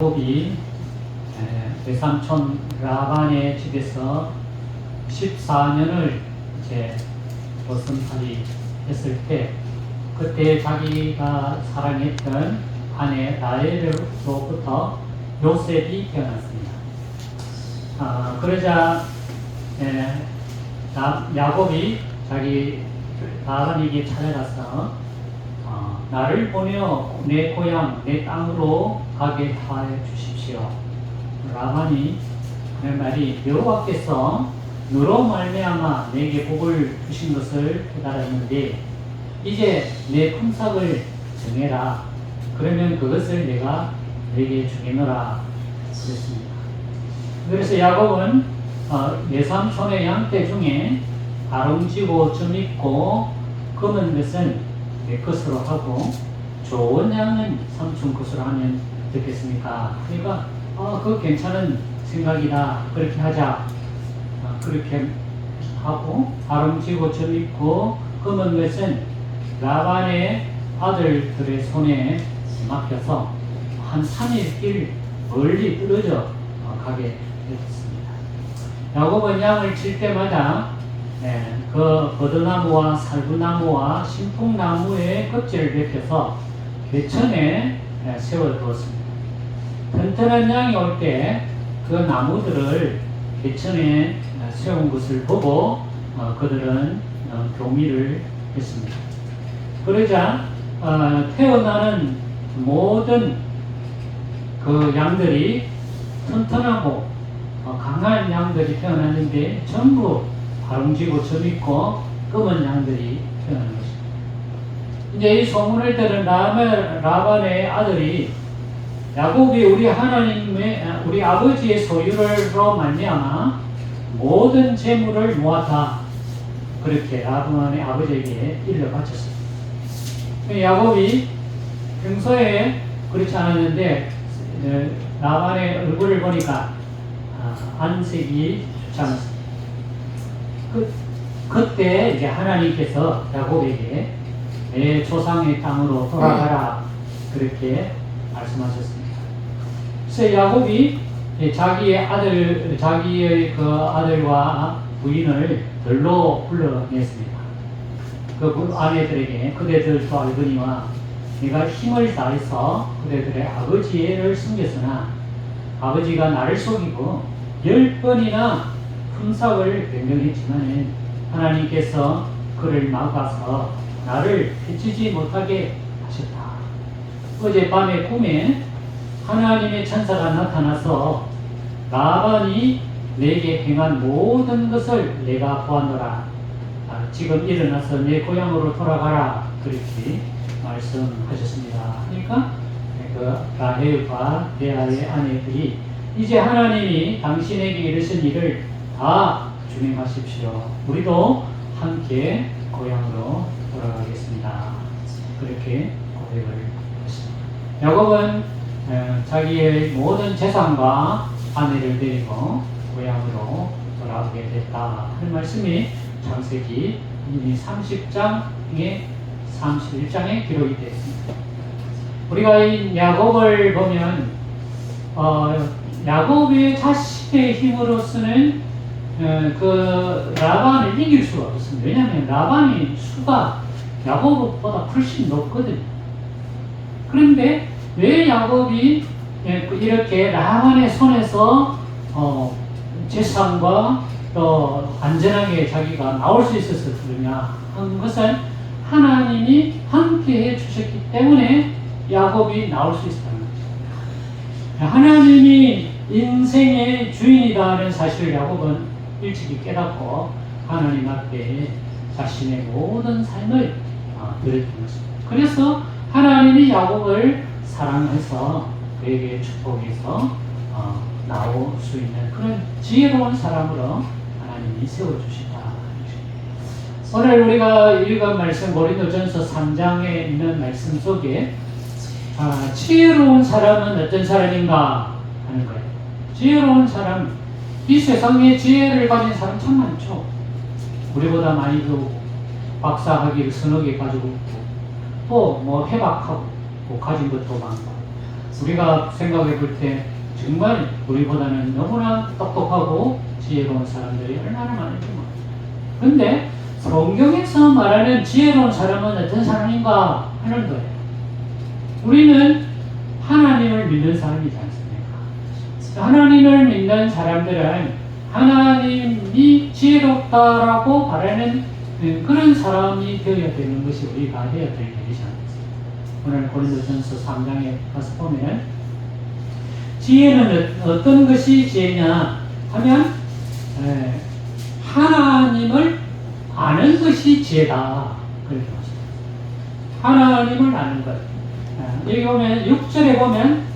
야곱이 외삼촌 라반의 집에서 14년을 이제 벗음살이 했을 때 그때 자기가 사랑했던 아내 라헬로부터 요셉이 태어났습니다. 아, 그러자 에, 나- 야곱이 자기 라반에게 찾아가서 어, 나를 보내어 내 고향 내 땅으로 가게 하여 주십시오. 라반이 하는 말이 여호와께서 너로 말미암아 내게 복을 주신 것을 깨달았는데 이제 내 품삯을 정해라. 그러면 그것을 내가 내게 주겠노라 그랬습니다. 그래서 야곱은 어, 예삼촌의 양떼 중에 아름지고 점 있고 검은 것은 내 것으로 하고 좋은 양은 삼촌 것으로 하면 어떻겠습니까? 그러니까 아, 그거 괜찮은 생각이다. 그렇게 하자. 아, 그렇게 하고 아름지고 점 있고 검은 것은 라반의 아들들의 손에 맡겨서 한 3일 길 멀리 떨어져 어, 가게 되었습니다. 야곱은 양을 칠 때마다 예, 그 버드나무와 살구나무와 신풍나무의 껍질을 벗겨서 개천에 예, 세워두었습니다. 튼튼한 양이 올 때 그 나무들을 개천에 어, 세운 것을 보고 어, 그들은 어, 교미를 했습니다. 그러자 어, 태어나는 모든 그 양들이 튼튼하고 어, 강한 양들이 태어났는데 전부 바름지고 점있고 검은 양들이 태어난 것입니다. 이제 이 소문을 들은 라반의 아들이 야곱이 우리 하나님의 아, 우리 아버지의 소유를로 말미암아 모든 재물을 모았다 그렇게 라반의 아버지에게 일러 바쳤습니다. 야곱이 평소에 그렇지 않았는데 어, 라반의 얼굴을 보니까 아, 안색이 좋지 않았습니다. 그, 그때 이제 하나님께서 야곱에게 내 조상의 땅으로 돌아가라 그렇게 말씀하셨습니다. 그래서 야곱이 자기의 아들, 자기의 그 아들과 부인을 들로 불러냈습니다. 그 아내들에게 그대들도 알거니와 내가 힘을 다해서 그대들의 아버지를 숨겼으나 아버지가 나를 속이고 열 번이나 품삯을 변경했지만 하나님께서 그를 막아서 나를 해치지 못하게 하셨다. 어젯밤에 꿈에 하나님의 천사가 나타나서 라반이 내게 행한 모든 것을 내가 보았노라. 아, 지금 일어나서 내 고향으로 돌아가라. 그렇게 말씀하셨습니다. 그러니까 그 라헬과 레아의 아내들이 이제 하나님이 당신에게 이르신 일을 다 준행하십시오. 우리도 함께 고향으로 돌아가겠습니다. 그렇게 고백을 했습니다. 야곱은 어, 자기의 모든 재산과 아내를 데리고 고향으로 돌아오게 됐다 하는 말씀이 창세기 30장에 31장에 기록이 되어 있습니다. 우리가 이 야곱을 보면 어, 야곱의 자신의 힘으로서는 어, 그 라반을 이길 수가 없습니다. 왜냐하면 라반이 수가 야곱보다 훨씬 높거든요. 그런데 왜 야곱이 예, 그 이렇게 라반의 손에서 어, 재산과 또 안전하게 자기가 나올 수 있어서 그러냐 한 것은 하나님이 함께 해 주셨기 때문에 야곱이 나올 수 있었다는 것입니다. 하나님이 인생의 주인이다는 사실을 야곱은 일찍이 깨닫고 하나님 앞에 자신의 모든 삶을 어, 드렸던 것입니다. 그래서 하나님이 야곱을 사랑해서 그에게 축복해서 어, 나올 수 있는 그런 지혜로운 사람으로 하나님이 세워주신다. 오늘 우리가 읽은 말씀 고린도전서 3장에 있는 말씀 속에 아, 지혜로운 사람은 어떤 사람인가 하는 거예요. 지혜로운 사람, 이 세상에 지혜를 가진 사람 참 많죠. 우리보다 많이 배우고 박사 학위를 서너 개 가지고 있고 또 뭐 해박하고 뭐 가진 것도 많고 우리가 생각해 볼 때 정말 우리보다는 너무나 똑똑하고 지혜로운 사람들이 얼마나 많은지 몰라요. 근데 성경에서 말하는 지혜로운 사람은 어떤 사람인가 하는 거예요. 우리는 하나님을 믿는 사람이지 않습니까? 하나님을 믿는 사람들은 하나님이 지혜롭다라고 바라는 그- 그런 사람이 되어야 되는 것이 우리가 되어야 될 일이지 않습니까? 오늘 고린도전서 3장에 가서 보면 지혜는 어- 어떤 것이 지혜냐 하면 에, 하나님을 아는 것이 지혜다 그렇게 말씀합니다. 하나님을 아는 것 아, 여기 보면 6절에 보면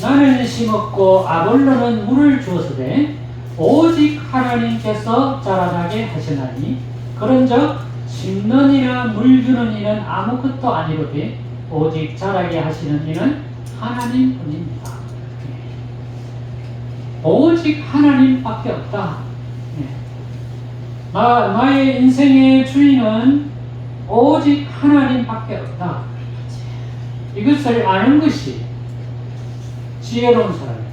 나는 심었고 아볼로는 물을 주었으되 오직 하나님께서 자라나게 하시나니 그런즉 심는 이나 물 주는 이는 아무것도 아니로되 오직 자라게 하시는 이는 하나님뿐입니다. 오직 하나님밖에 없다. 예. 나, 나의 인생의 주인은 오직 하나님밖에 없다. 이것을 아는 것이 지혜로운 사람입니다.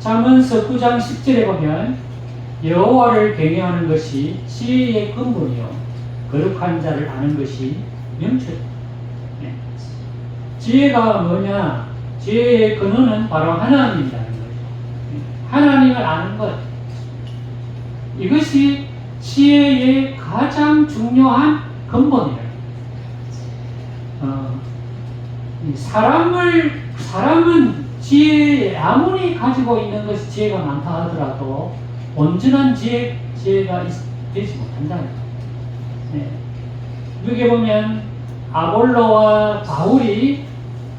잠언서 9장 10절에 보면 여호와를 경외하는 것이 지혜의 근본이요 거룩한 자를 아는 것이 명철이다. 예. 지혜가 뭐냐? 지혜의 근원은 바로 하나님이라는 거죠. 예. 하나님을 아는 것. 이것이 지혜의 가장 중요한 근본이에요. 어, 이 사람을 사람은 지혜 아무리 가지고 있는 것이 지혜가 많다 하더라도 온전한 지혜 지혜가 있, 되지 못한다는 거예요. 네. 여기 보면 아볼로와 바울이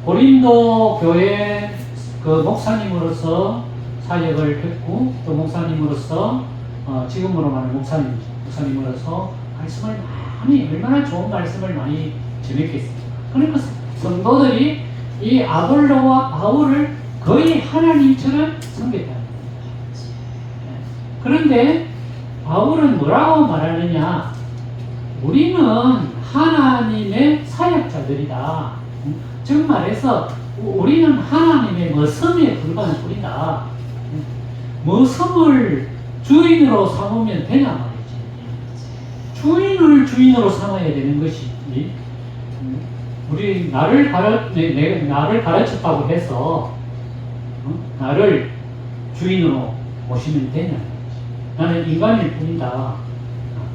고린도 교회 그 목사님으로서 사역을 했고 또 목사님으로서 어, 지금으로 말하는 목사님 목사님으로서 말씀을 많이 얼마나 좋은 말씀을 많이 전했겠습니까? 그러니까 성도들이 이 아볼로와 바울을 거의 하나님처럼 섬겼다는 겁니다. 그런데 바울은 뭐라고 말하느냐? 우리는 하나님의 사역자들이다. 즉 말해서 우리는 하나님의 머슴에 불과한 뿐이다. 머슴을 주인으로 삼으면 되냐 말이지. 주인을 주인으로 삼아야 되는 것이지. 우리 나를 가르 내, 내, 나를 가르쳤다고 해서 어? 나를 주인으로 모시면 되냐. 나는 인간일 뿐이다.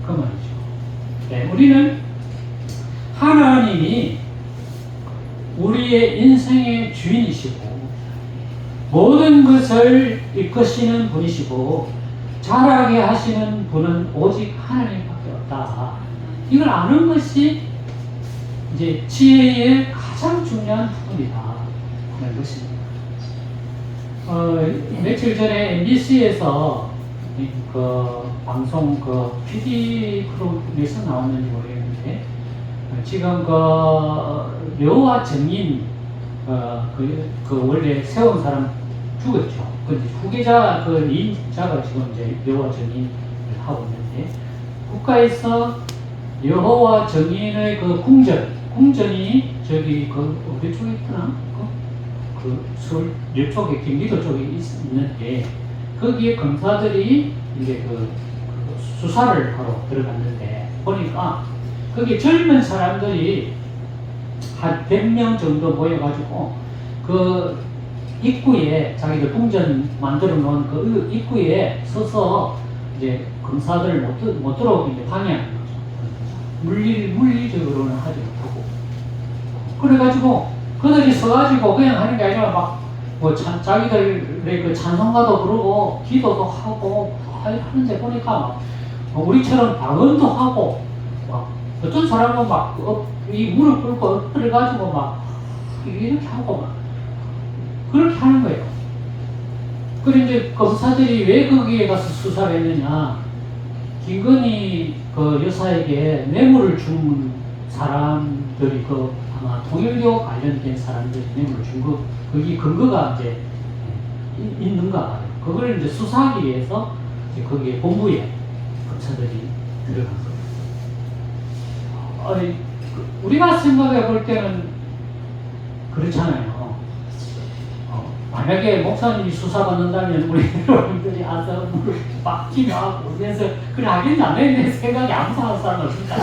그 말이죠. 네, 우리는 하나님이 우리의 인생의 주인이시고 모든 것을 이끄시는 분이시고 잘하게 하시는 분은 오직 하나님밖에 없다. 이걸 아는 것이 이제 지혜의 가장 중요한 부분이다. 하는 것입니다. 어, 며칠 전에 MBC에서 그 방송 그 PD 프로그램에서 나왔는지 모르겠는데 어, 지금 그 묘와 정인 어, 그, 그 원래 세운 사람 죽었죠. 근데 후계자 그 이인자가 지금 이제 묘와 정인을 하고 있는데 국가에서 여호와 정인의 그 궁전 궁전이 저기 그 어디 쪽에 있더나 그, 그 서울 옆쪽에 경기도 쪽에 있, 있는데 거기에 검사들이 이제 그, 그 수사를 하러 들어갔는데 보니까 거기 젊은 사람들이 한 100명 정도 모여가지고 그 입구에 자기들 궁전 만들어 놓은 그 입구에 서서 이제 검사들을 못, 들- 못 들어오게 이제 방해하는 거죠. 물리, 물리적으로는 하지 못하고. 그래가지고 그들이 서가지고 그냥 하는 게 아니라 막 뭐 자기들의 그 찬송가도 부르고 기도도 하고 하- 하는데 보니까 막 우리처럼 방언도 하고 막 어떤 사람은 막이 무릎 꿇고 엎드려가지고 막 이렇게 하고 막 그렇게 하는 거예요. 그리고 이제 검사들이 왜 거기에 가서 수사를 했느냐. 김건희 그 여사에게 뇌물을 준 사람들이 그 아마 통일교 관련된 사람들이 뇌물을 준 거, 거기 근거가 이제 이- 있는가 봐요. 그걸 이제 수사하기 위해서 이제 거기에 본부에 검사들이 들어간 거예요. 아니, 그 우리가 생각해 볼 때는 그렇잖아요. 어, 만약에 목사님이 수사받는다면 우리 여러분들이 아서 막기하고 그래서 그래 하겠나 내 생각이 아무 사람 사람 없을까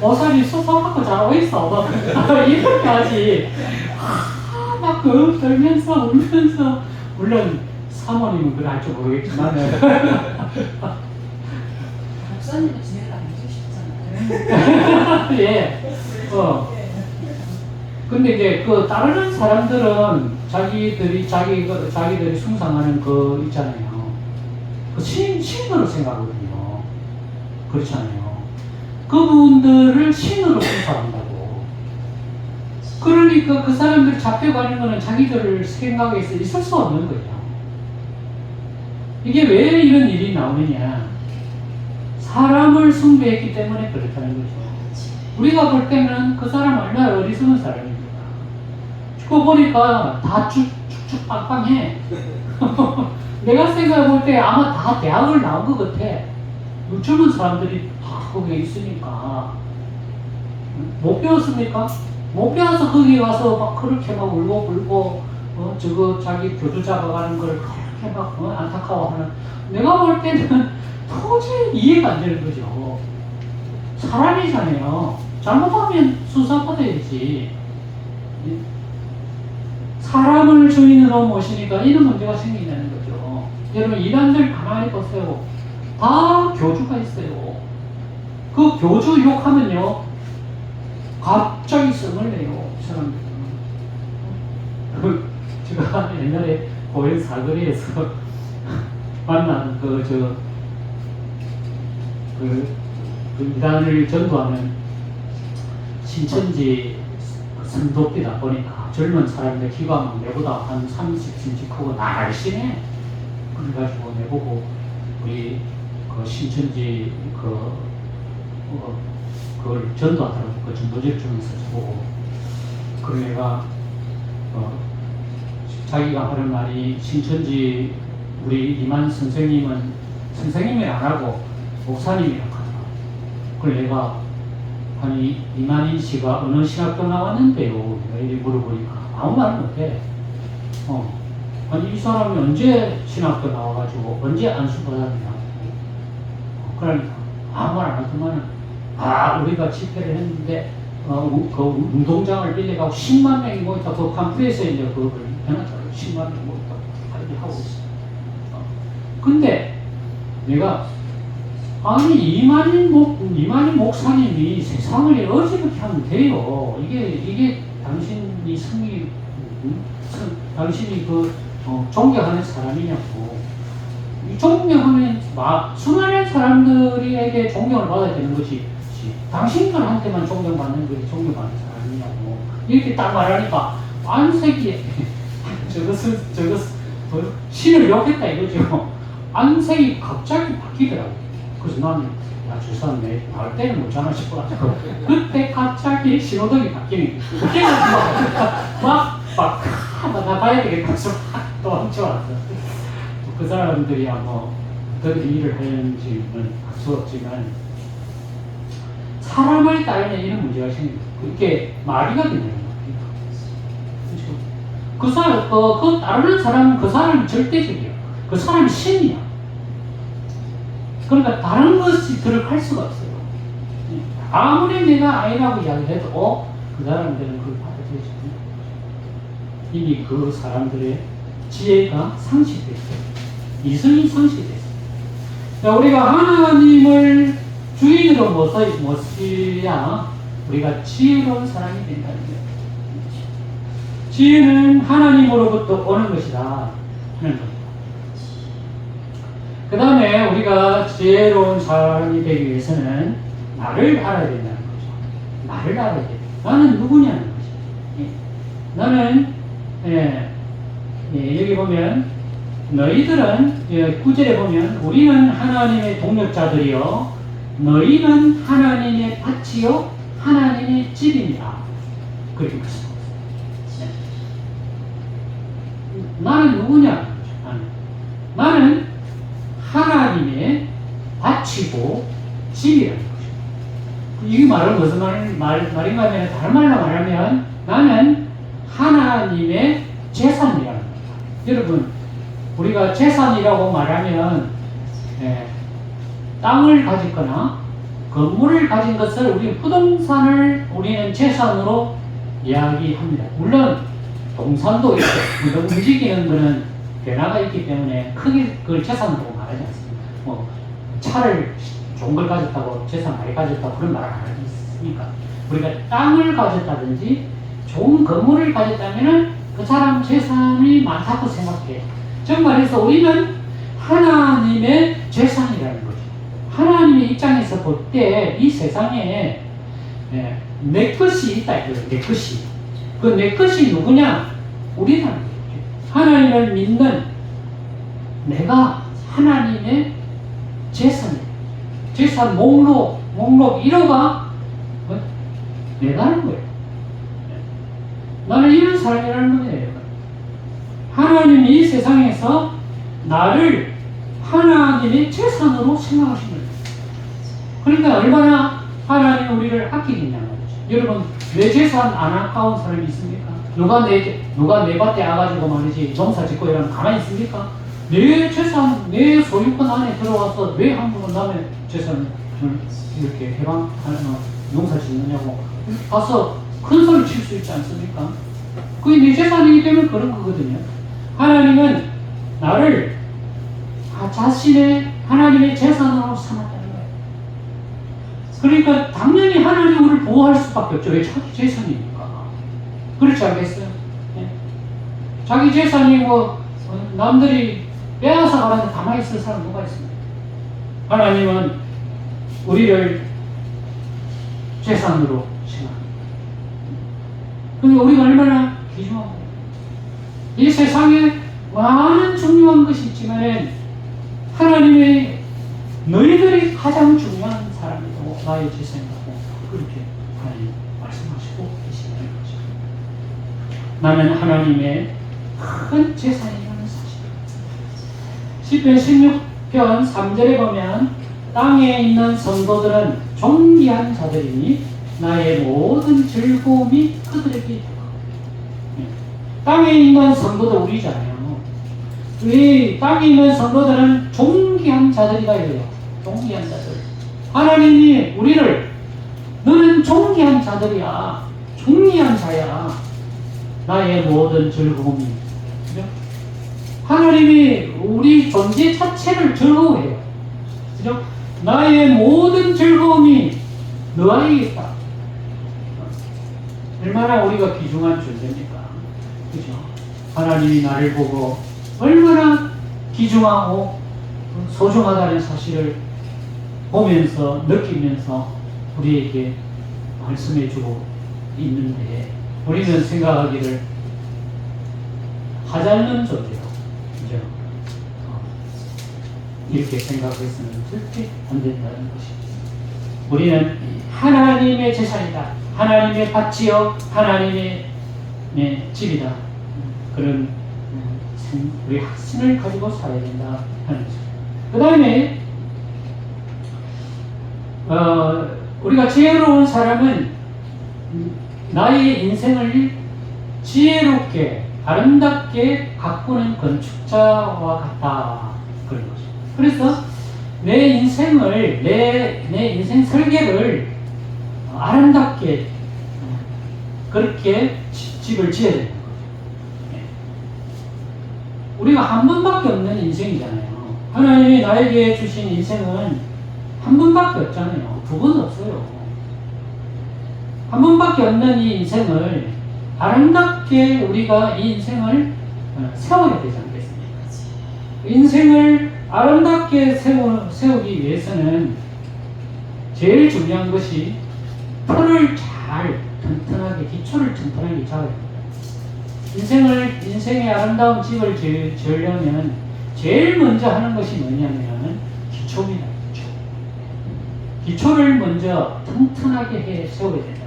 목사님 수사받고 잘 어딨어 이렇게 하지 아, 막그 떨면서 울면서 물론 사모님은 그래 할줄 모르겠지만 목사님은 진행을 안 해주셨잖아요. 예. 어. 근데 이제 그 따르는 사람들은 자기들이 자기 그 자기들이 숭상하는 그 있잖아요. 그 신, 신으로 생각하거든요. 그렇잖아요. 그분들을 신으로 숭상한다고. 그러니까 그 사람들 잡혀가는 거는 자기들 생각에서 있을 수 없는 거죠. 이게 왜 이런 일이 나오느냐. 사람을 숭배했기 때문에 그렇다는 거죠. 우리가 볼 때는 그 사람 얼마나 어리석은 사람입니까? 그거 보니까 다 쭉, 쭉쭉 빵빵해. 내가 생각해 볼 때 아마 다 대학을 나온 것 같아. 뭐 젊은 사람들이 다 거기에 있으니까. 못 배웠습니까? 못 배워서 거기 와서 막 그렇게 막 울고 불고, 어, 저거 자기 교주 잡아가는 걸 그렇게 막 어, 안타까워하는. 내가 볼 때는 도저히 이해가 안 되는 거죠. 사람이잖아요. 잘못하면 수사받아야지. 사람을 주인으로 모시니까 이런 문제가 생긴다는 거죠. 여러분, 이단들 가만히 보세요. 다 교주가 있어요. 그 교주 욕하면요, 갑자기 성을 내요, 사람들은. 그, 제가 옛날에 고일 사거리에서 만난 그, 저, 그, 그 이단을 전도하는 신천지 선도비다 보니까 젊은 사람들 키가 막 내보다 한 30cm 크고 날씬해. 그래가지고 내보고 우리 그 신천지 그, 어, 그걸 전도하더라고. 그 전도적 중에서 저보고. 그 애가 어, 자기가 하는 말이 신천지 우리 이만 선생님은 선생님이 안 하고 목사님이라고 하더라고. 그걸 내가 아니 이만희 씨가 어느 신학교 나왔는데요? 내가 이리 물어보니까 아무 말 못해. 어. 아니 이 사람이 언제 신학교 나와가지고 언제 안수 받았냐고. 어, 그러니까 아무 말 안 하더만은 아 우리가 집회를 했는데 어, 우- 그 운동장을 빌려가고 10만 명이 모였다. 그 팜플렛에 이제 그걸 해놨더라고. 10만 명 모였다. 하고 있어. 어. 근데 내가 아니 이만희 목 이만희 목사님이 세상을 어지럽게 하면 돼요. 이게 이게 당신이 성이 음? 성- 당신이 그 어, 존경하는 사람이냐고. 이 존경하면 막 수많은 사람들에게 존경을 받아야 되는 것이 지- 당신들한테만 존경받는 것이 존경받는 사람이냐고 이렇게 딱 말하니까 안색이 저것은 저것 뭐 신을 욕했다 이거죠. 안색이 갑자기 바뀌더라고. 그래서 나는 야, 내 나올 때는 못 자나 싶어 가지고 그때 갑자기 신호등이 바뀌는 거야. 바뀌어가지고 막, 막, 막 나 가야 되겠다. 그래서 확 도망쳐왔어. 그 사람들이야 뭐 어떻게 일을 하는지는 알수 없지만 사람을 따르는 이런 문제가 말이가 된다는 거예요. 그렇죠? 그 사람, 그, 그 따르는 사람은 그 사람이 절대적이야. 그 사람이 신이야. 그러니까 다른 것이 들어갈 수가 없어요. 아무리 내가 아니라고 이야기해도 어? 그 사람들은 그걸 거죠. 이미 그 사람들의 지혜가 상실됐어요. 이성이 상실됐어요. 자, 우리가 하나님을 주인으로 모셔야 우리가 지혜로운 사람이 된다는 거예요. 지혜는 하나님으로부터 오는 것이다. 하는. 그 다음에 우리가 지혜로운 사람이 되기 위해서는 나를 알아야 된다는 거죠. 나를 알아야 돼. 나는 누구냐는 거죠. 예. 나는, 예, 예, 여기 보면, 너희들은, 예, 구절에 보면, 우리는 하나님의 동력자들이요. 너희는 하나님의 밭이요. 하나님의 집입니다. 그렇게 말씀하고 있어요. 예. 나는 누구냐는 거죠. 나는. 나는 하나님의 밭이고 집이라는 거죠. 이 말은 무슨 말, 말, 말인가 하면 다른 말로 말하면 나는 하나님의 재산이라는 겁니다. 여러분, 우리가 재산이라고 말하면 예, 땅을 가졌거나 건물을 가진 것을 우리 부동산을 우리는 재산으로 이야기합니다. 물론 동산도 있고 움직이는 거는 변화가 있기 때문에 크게 그걸 재산으로 말 하지 않습니다. 뭐 차를 좋은 걸 가졌다고 재산 많이 가졌다고 그런 말을 안 하겠습니까? 우리가 땅을 가졌다든지 좋은 건물을 가졌다면은 그 사람 재산이 많다고 생각해. 즉 말해서 우리는 하나님의 재산이라는 거죠. 하나님의 입장에서 볼 때 이 세상에 예, 내 것이 있다 이거예요. 내 것이. 그 내 것이 누구냐? 우리라는 거죠. 하나님을 믿는 내가 하나님의 재산이에요. 재산 목록, 목록 1호가 뭐? 내가는 거예요. 나는 이런 사람이라는 거예요. 하나님이 이 세상에서 나를 하나님의 재산으로 생각하신 거예요. 그러니까 얼마나 하나님 우리를 아끼겠냐는 거죠. 여러분, 내 재산 안 아까운 사람이 있습니까? 누가 내, 누가 내 밭에 와가지고 말이지, 농사 짓고 이러면 가만히 있습니까? 내 재산, 내 소유권 안에 들어와서 왜 한국은 남의 재산을 이렇게 해방하는 농사 짓느냐고 가서 큰 소리 칠 수 있지 않습니까? 그게 내 재산이기 때문에 그런 거거든요. 하나님은 나를 아, 자신의 하나님의 재산으로 삼았다는 거예요. 그러니까 당연히 하나님 우리를 보호할 수밖에 없죠. 왜 자기 재산이니까. 그렇지 않겠어요? 예. 자기 재산이 뭐 어, 남들이 빼앗아 가는데 가만히 있을 사람 누가 있습니까? 하나님은 우리를 재산으로 생각합니다. 그러니까 우리가 얼마나 귀중하고 이 세상에 많은 중요한 것이 있지만 하나님의 너희들이 가장 중요한 사람이고 나의 재산이라고 그렇게 하나님 말씀하시고 계시는 거죠. 나는 하나님의 큰 사실. 10편 16편 3절에 보면 땅에 있는 성도들은 존귀한 자들이니 나의 모든 즐거움이 그들에게 있다. 땅에 있는 성도들 우리잖아요. 이 땅에 있는 성도들은 존귀한 자들이다 이래요. 존귀한 자들. 하나님이 우리를 너는 존귀한 자들이야. 존귀한 자야. 나의 모든 즐거움이. 하나님이 우리 존재 자체를 즐거워해요. 그죠? 나의 모든 즐거움이 너 안에 있다. 얼마나 우리가 귀중한 존재입니까? 그죠? 하나님이 나를 보고 얼마나 귀중하고 소중하다는 사실을 보면서 느끼면서 우리에게 말씀해 주고 있는데 우리는 생각하기를 하찮는 존재다. 그죠? 어, 이렇게 생각해서는 절대 안 된다는 것입니다. 우리는 하나님의 재산이다. 하나님의 밭이요. 하나님의 네, 집이다. 그런 음, 생- 우리 확신을 가지고 살아야 된다 하는 거죠. 그 다음에 어, 우리가 지혜로운 사람은 음, 나의 인생을 지혜롭게 아름답게 가꾸는 건축자와 같다 그래서 내 인생을 내, 내 인생 설계를 아름답게 어, 그렇게 지- 집을 지어야 되는 거죠. 예. 우리가 한 번밖에 없는 인생이잖아요. 하나님이 나에게 주신 인생은 한 번밖에 없잖아요. 두 번 없어요. 한 번밖에 없는 이 인생을 아름답게 우리가 이 인생을 어, 세워야 되지 않겠습니까? 인생을 아름답게 세우, 세우기 위해서는 제일 중요한 것이 틀을 잘 튼튼하게 기초를 튼튼하게 잡아야 됩니다. 인생을 인생의 아름다운 집을 지- 지으려면 제일 먼저 하는 것이 뭐냐면 기초입니다. 기초. 기초를 먼저 튼튼하게 해 세워야 거예요.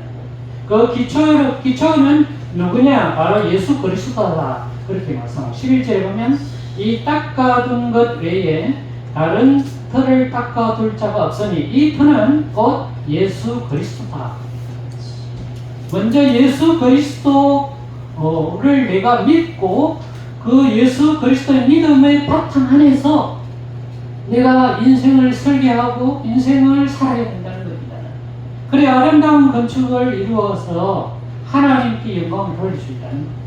그 기초 기초는 누구냐? 바로 예수 그리스도다. 그렇게 말씀하고 11절에 보면 이 닦아둔 것 외에 다른 틀을 닦아둘 자가 없으니 이 틀은 곧 예수 그리스도다. 먼저 예수 그리스도 예수를 내가 믿고 그 예수 그리스도의 믿음의 바탕 안에서 내가 인생을 설계하고 인생을 살아야 된다는 겁니다. 그래 아름다운 건축을 이루어서 하나님께 영광을 돌릴 수 있다는 겁니다.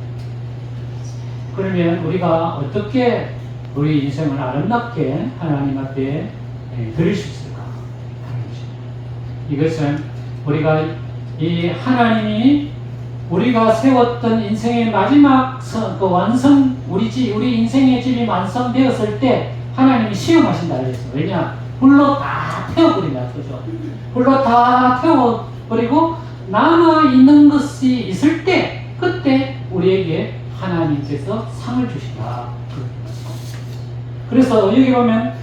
그러면 우리가 어떻게 우리 인생을 아름답게 하나님 앞에 예, 드릴 수 있을까? 하는 것입니다. 이것은 우리가 이 하나님이 우리가 세웠던 인생의 마지막 서- 그 완성 우리 집 우리 인생의 집이 완성되었을 때 하나님이 시험하신다 그랬어. 왜냐? 불로 다 태워버린다 그죠? 불로 다 태워버리고 남아 있는 것이 있을 때 그때 우리에게 하나님께서 상을 주신다. 그래서 여기 보면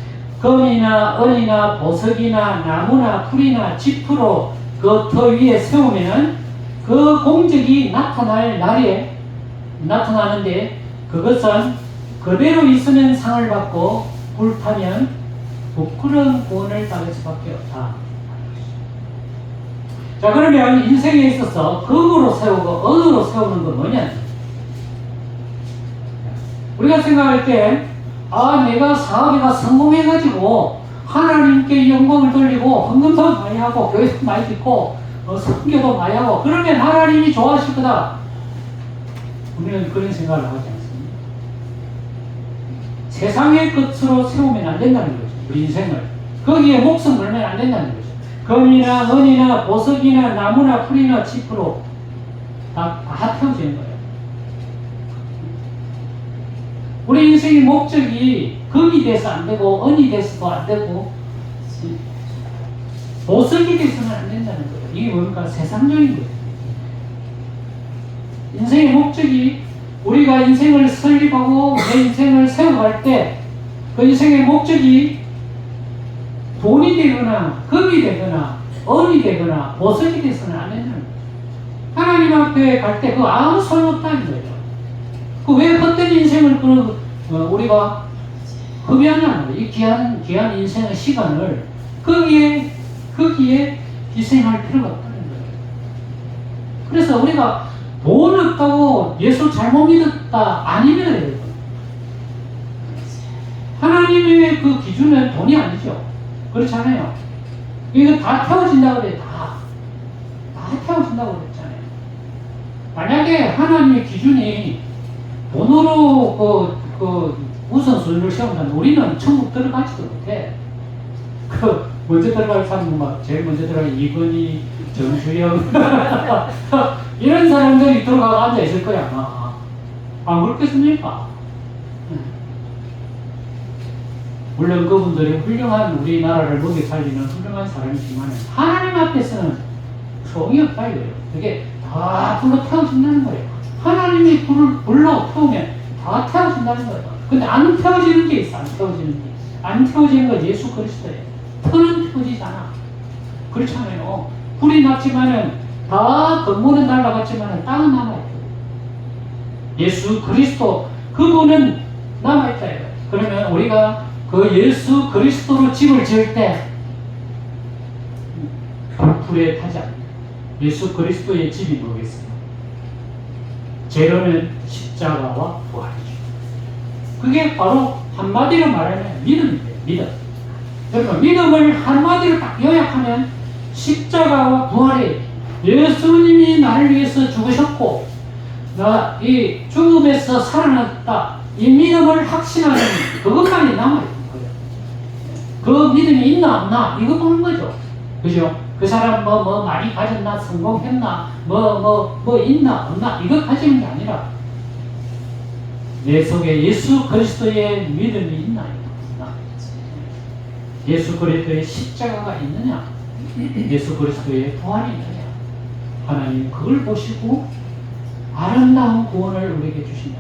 금이나 은이나 보석이나 나무나 풀이나 지프로 그 터 위에 세우면 그 공적이 나타날 날에 나타나는데 그것은 그대로 있으면 상을 받고 불타면 부끄러운 구원을 받을 수밖에 없다. 자 그러면 인생에 있어서 금으로 세우고 은으로 세우는 건 뭐냐? 우리가 생각할 때, 아, 내가 사업에가 성공해가지고, 하나님께 영광을 돌리고, 헌금도 많이 하고, 교회도 많이 듣고, 어, 성교도 많이 하고, 그러면 하나님이 좋아하실 거다. 우리는 그런 생각을 하지 않습니다. 세상의 끝으로 세우면 안 된다는 거죠. 우리 인생을. 거기에 목숨 걸면 안 된다는 거죠. 금이나 은이나 보석이나 나무나 풀이나 짚으로 다, 다 태워지는 거예요. 우리 인생의 목적이 금이 돼서 안 되고 은이 돼서도 안 되고 보석이 돼서는 안 된다는 거예요. 이게 뭡니까? 세상적인 거예요. 인생의 목적이 우리가 인생을 설립하고 내 인생을 세워갈 때 그 인생의 목적이 돈이 되거나 금이 되거나 은이 되거나 보석이 돼서는 안 된다는 거예요. 하나님 앞에 갈 때 그 아무 소용없다는 거예요. 그 왜 헛된 인생을 그런 어, 우리가 흡연하는 거예요. 이 귀한 귀한 인생의 시간을 거기에 거기에 희생할 필요가 없다는 거예요. 그래서 우리가 돈 없다고 예수 잘못 믿었다 아니면. 하나님의 그 기준은 돈이 아니죠. 그렇잖아요. 이거 다 태워진다고 그래 다. 다 태워진다고 그랬잖아요. 만약에 하나님의 기준이 돈으로 그, 그 우선순위를 세운다면 우리는 천국 들어가지도 못해. 그 먼저 들어갈 사람은 막 제일 먼저 들어갈 이건희, 정주영 이런 사람들이 들어가고 앉아 있을 거야 아마. 안 그렇겠습니까? 물론 그분들이 훌륭한 우리나라를 먹여 살리는 훌륭한 사람이지만 하나님 앞에서는 소용이 없다 이거예요. 그게 다 불로 태워진다는 거예요. 하나님이 불을 불러 태우면 다 태워진다는 거예요. 근데 안 태워지는 게 있어, 안 태워지는 게. 안 태워지는 건 예수 그리스도예요. 터는 태워지잖아. 그렇잖아요. 불이 났지만은 다 건물은 날아갔지만은 땅은 남아있고. 예수 그리스도 그분은 남아있다. 그러면 우리가 그 예수 그리스도로 집을 지을 때 불에 타지 않습니다. 예수 그리스도의 집이 뭐겠어요? 재료는 십자가와 부활이죠. 그게 바로 한마디로 말하면 믿음이에요. 믿음. 그러니까 믿음을 한마디로 딱 요약하면 십자가와 부활이 예수님이 나를 위해서 죽으셨고 나 이 죽음에서 살아났다. 이 믿음을 확신하는 그것만이 남아있는 거예요. 그 믿음이 있나 없나 이거 보는 거죠. 그죠? 그 사람 뭐, 뭐 많이 가졌나 성공했나 뭐, 뭐, 뭐 있나 없나 이거 가지는 게 아니라 내 속에 예수 그리스도의 믿음이 있나 없나. 예수 그리스도의 십자가가 있느냐 예수 그리스도의 부활이 있느냐. 하나님 그걸 보시고 아름다운 구원을 우리에게 주신다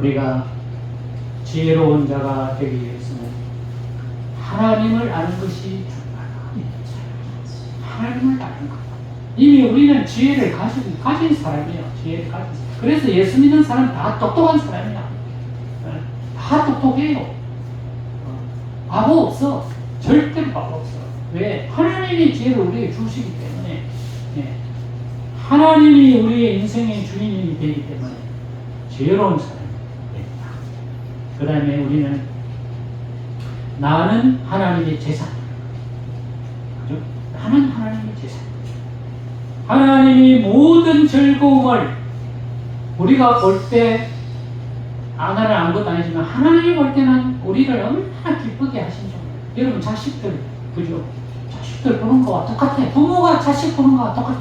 우리가 지혜로운 자가 되기 위해서는 하나님을 아는 것이 하나님을 아는 것. 이미 우리는 지혜를 가진, 가진 사람이에요. 지혜를 가진 사람. 그래서 예수 믿는 사람 다 똑똑한 사람이야. 어, 다 똑똑해요. 어, 바보 없어. 절대로 바보 없어. 왜? 하나님이 지혜를 우리에게 주시기 때문에. 예. 하나님이 우리의 인생의 주인이 되기 때문에 지혜로운 사람이 됩니다. 그 다음에 우리는 나는 하나님의 재산. 나는 하나님의 재산. 하나님이 모든 즐거움을 우리가 볼 때, 하나를 아무것도 아니지만, 하나님이 볼 때는 우리를 얼마나 기쁘게 하신지. 여러분, 자식들, 그죠? 자식들 보는 거와 똑같아. 부모가 자식 보는 거와 똑같아.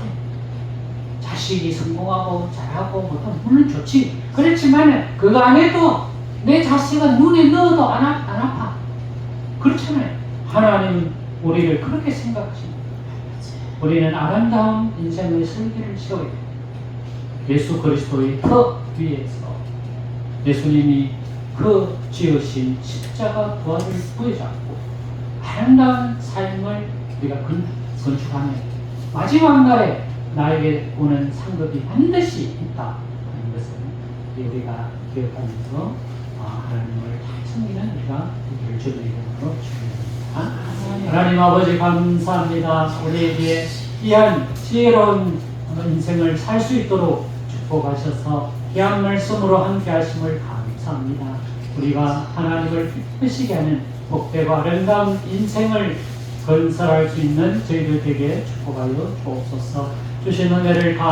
자식이 성공하고 잘하고, 뭐, 물론 좋지. 그렇지만, 그거 안에도 내 자식은 눈에 넣어도 안, 아, 안 아파. 그렇잖아요. 하나님 우리를 그렇게 생각하십니다. 우리는 아름다운 인생의 세워야 돼요. 예수 그리스도의 터 위에서 예수님이 그 지으신 십자가 부활을 부여잡고 아름다운 삶을 우리가 건, 건축하는 마지막 날에 나에게 오는 상급이 반드시 있다 하는 것을 우리가 기억하면서 아, 하나님을 잘 섬기는 우리가 우리를 이름으로 축원합니다. 하나님 아버지 감사합니다. 우리에게 귀한 지혜로운 인생을 살 수 있도록 축복하셔서 귀한 말씀으로 함께 하심을 감사합니다. 우리가 하나님을 기쁘시게 하는 복되고 아름다운 인생을 건설할 수 있는 저희들 에게 축복하여 주옵소서 주신 은혜를 감